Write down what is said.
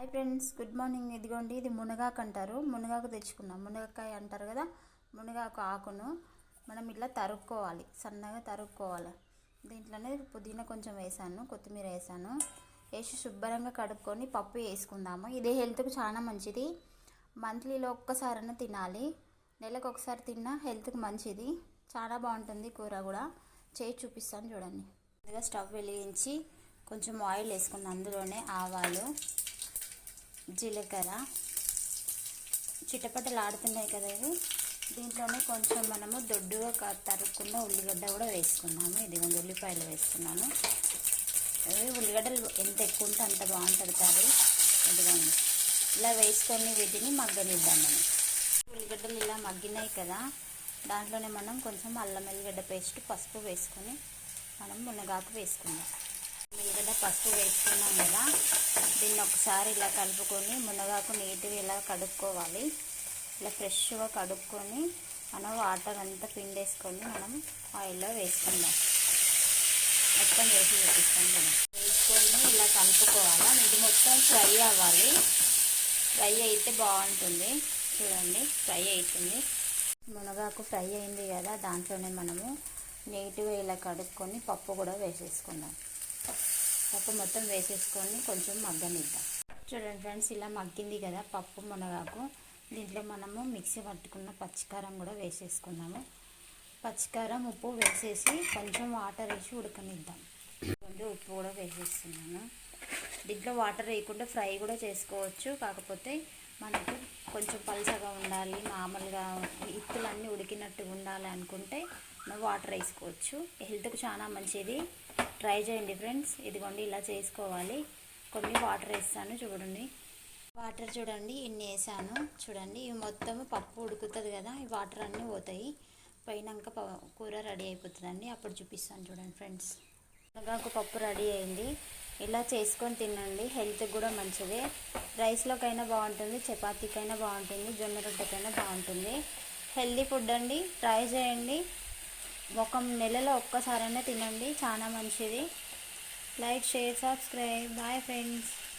Hi friends good morning. ఇదిగోండి ఇది మునగాకు అంటారు. మునగాకు తెచ్చుకున్నాం మునగకాయ అంటారు కదా మునగాకు ఆకును మనం ఇట్లా తరుక్కోవాలి. సన్నగా తరుక్కోవాలి. దీంట్లోనే పుదీనా కొంచెం వేసాను కొత్తిమీర వేసాను. వేసి శుభ్రంగా కడుక్కొని పప్పు వేసుకుందాము. ఇది హెల్త్కు చాలా మంచిది. మంత్లీలో ఒక్కసారైనా తినాలి. నెలకు ఒకసారి తిన్నా హెల్త్కి మంచిది. చాలా బాగుంటుంది కూర కూడా. చేసి చూపిస్తాను చూడండి. ముందుగా స్టవ్ వెలిగించి కొంచెం ఆయిల్ వేసుకున్నాను. అందులోనే ఆవాలు జీలకర్ర. చిటపటలాడుతున్నాయి కదా ఇవి. దీంట్లోనే కొంచెం మనము దొడ్డుగా తరుక్కున్న ఉల్లిగడ్డ కూడా వేసుకున్నాము ఇదిగోండి ఉల్లిపాయలు వేసుకున్నాను ఉల్లిగడ్డలు ఎంత ఎక్కువ ఉంటే అంత బాగుంటుంది కర్రీ ఇదిగోండి. ఇలా వేసుకొని వీటిని మగ్గనిద్దాం మనం ఉల్లిగడ్డలు ఇలా మగ్గినాయి కదా. దాంట్లోనే మనం కొంచెం అల్లం ఎల్లిగడ్డ పేస్ట్ పసుపు వేసుకొని మనం మునగాకు వేసుకుందాం. ఎల్లిగడ్డ పసుపు వేసుకున్నాం కదా. దీన్ని ఒకసారి ఇలా కలుపుకొని మునగాకు నీట్గా ఇలా కడుక్కోవాలి. ఇలా ఫ్రెష్గా కడుక్కొని మనం వాటర్ అంతా పిండేసుకొని మనం ఆయిల్లో వేసుకుందాం. మొత్తం వేసి చూపిస్తాం కదా. వేసుకొని ఇలా కలుపుకోవాలా. ఇది మొత్తం ఫ్రై అవ్వాలి. ఫ్రై అయితే బాగుంటుంది. చూడండి ఫ్రై అవుతుంది. మునగాకు ఫ్రై అయింది కదా దాంట్లోనే మనము నీట్గా ఇలా కడుక్కొని పప్పు కూడా వేసేసుకుందాం. పప్పు మొత్తం వేసేసుకొని కొంచెం మగ్గనిద్దాం. చూడండి ఫ్రెండ్స్ ఇలా మగ్గింది కదా పప్పు మునగాకు. దీంట్లో మనము మిక్సీ పట్టుకున్న పచ్చికారం కూడా వేసేసుకున్నాము పచ్చికారం ఉప్పు వేసేసి కొంచెం వాటర్ వేసి ఉడకనిద్దాం. కొంచెం ఉప్పు కూడా వేసేస్తున్నాను. దీంట్లో వాటర్ వేయకుండా ఫ్రై కూడా చేసుకోవచ్చు. కాకపోతే మనకు కొంచెం పలుసగా ఉండాలి మామూలుగా ఇత్తులన్నీ ఉడికినట్టు ఉండాలి అనుకుంటే మనం వాటర్ వేసుకోవచ్చు. హెల్త్కు చాలా మంచిది. ట్రై చేయండి ఫ్రెండ్స్. ఇదిగోండి ఇలా చేసుకోవాలి. కొన్ని వాటర్ వేస్తాను చూడండి. వాటర్ చూడండి ఇన్ని వేసాను. చూడండి ఇవి మొత్తం పప్పు ఉడుకుతుంది కదా ఈ వాటర్ అన్నీ పోతాయి. పోయినాక ప- కూర రెడీ అయిపోతుందండి. అప్పుడు చూపిస్తాను చూడండి ఫ్రెండ్స్. మునగాకు పప్పు రెడీ అయింది. ఇలా చేసుకొని తినండి. హెల్త్కి కూడా మంచిది. రైస్లోకైనా బాగుంటుంది చపాతీకైనా బాగుంటుంది జొన్న రొట్టెకైనా బాగుంటుంది. హెల్తీ ఫుడ్ అండి. ట్రై చేయండి. ఒక నెలలో ఒక్కసారైనా తినండి చాలా మంచిది. Like share subscribe. Bye friends.